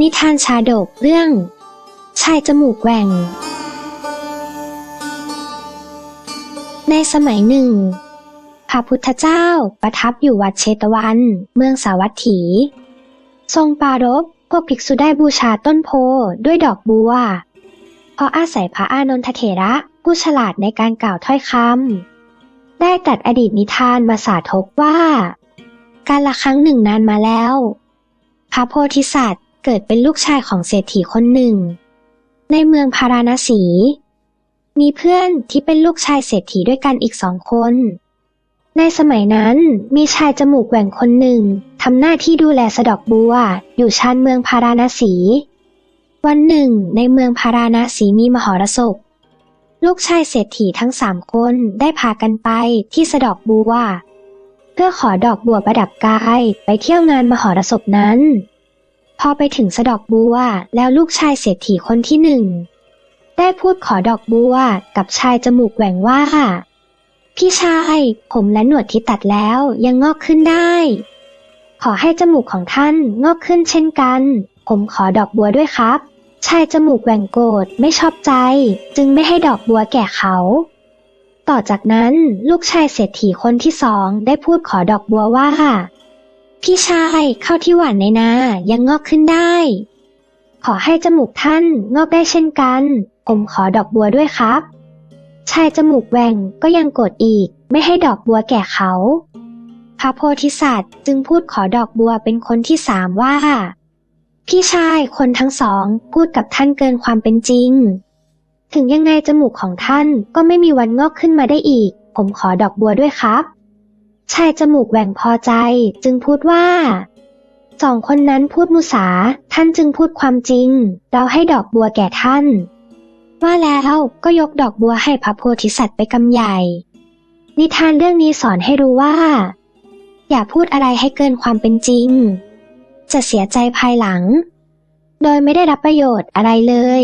นิทานชาดกเรื่อง ชายจมูกแหว่ง ในสมัยหนึ่ง พระพุทธเจ้าประทับอยู่วัดเชตวัน เมืองสาวัตถี ทรงปรารภพวกภิกษุได้บูชาต้นโพด้วยดอกบัว เพราะอาศัยพระอานนทเถระผู้ฉลาดในการกล่าวถ้อยคำได้ตัดอดีตนิทานมาสาธกว่า การละครั้งหนึ่งนานมาแล้ว พระโพธิสัตว์ เกิดเป็นลูกชายของเศรษฐีคนหนึ่ง ในเมืองพาราณสี มีเพื่อนที่เป็นลูกชายเศรษฐีด้วยกันอีกสองคน ในสมัยนั้นมีชายจมูกแหว่งคนหนึ่งทำหน้าที่ดูแลสะดอกบัว อยู่ชานเมืองพาราณสี วันหนึ่ง ในเมืองพาราณสีมีมหรสพลูกชายเศรษฐีทั้งสามคนได้พากันไปที่สะดอกบัว เพื่อขอดอกบัวประดับกายไปเที่ยวงานมหรสพนั้น พอไปถึงสะดอกบัวแล้วลูกชายเศรษฐีคนที่หนึ่ง ได้พูดขอดอกบัวกับชายจมูกแหว่งว่า พี่ชายผมและหนวดที่ตัดแล้วยังงอกขึ้นได้ ขอให้จมูกของท่านงอกขึ้นเช่นกัน ผมขอดอกบัวด้วยครับ ชายจมูกแหว่งโกรธไม่ชอบใจ จึงไม่ให้ดอกบัวแก่เขา ต่อจากนั้นลูกชายเศรษฐีคนที่สองได้พูดขอดอกบัวว่า พี่ชายเข้าที่หวานในนายังงอกขึ้นได้ ขอให้จมูกท่านงอกได้เช่นกันผมขอดอกบัวด้วยครับ ชายจมูกแหว่งก็ยังโกรธอีก ไม่ให้ดอกบัวแก่เขา พระโพธิสัตว์จึงพูดขอดอกบัวเป็นคนที่สามว่า พี่ชายคนทั้งสองพูดกับท่านเกินความเป็นจริง ถึงยังไงจมูกของท่านก็ไม่มีวันงอกขึ้นมาได้อีก ผมขอดอกบัวด้วยครับ ชายจมูกแหว่งพอใจ จึงพูดว่าสองคนนั้นพูดมุสา ท่านจึงพูดความจริง เราให้ดอกบัวแก่ท่าน ว่าแล้วก็ยกดอกบัวให้พระโพธิสัตว์ไปกำใหญ่ นิทานเรื่องนี้สอนให้รู้ว่า อย่าพูดอะไรให้เกินความเป็นจริง จะเสียใจภายหลัง โดยไม่ได้รับประโยชน์อะไรเลย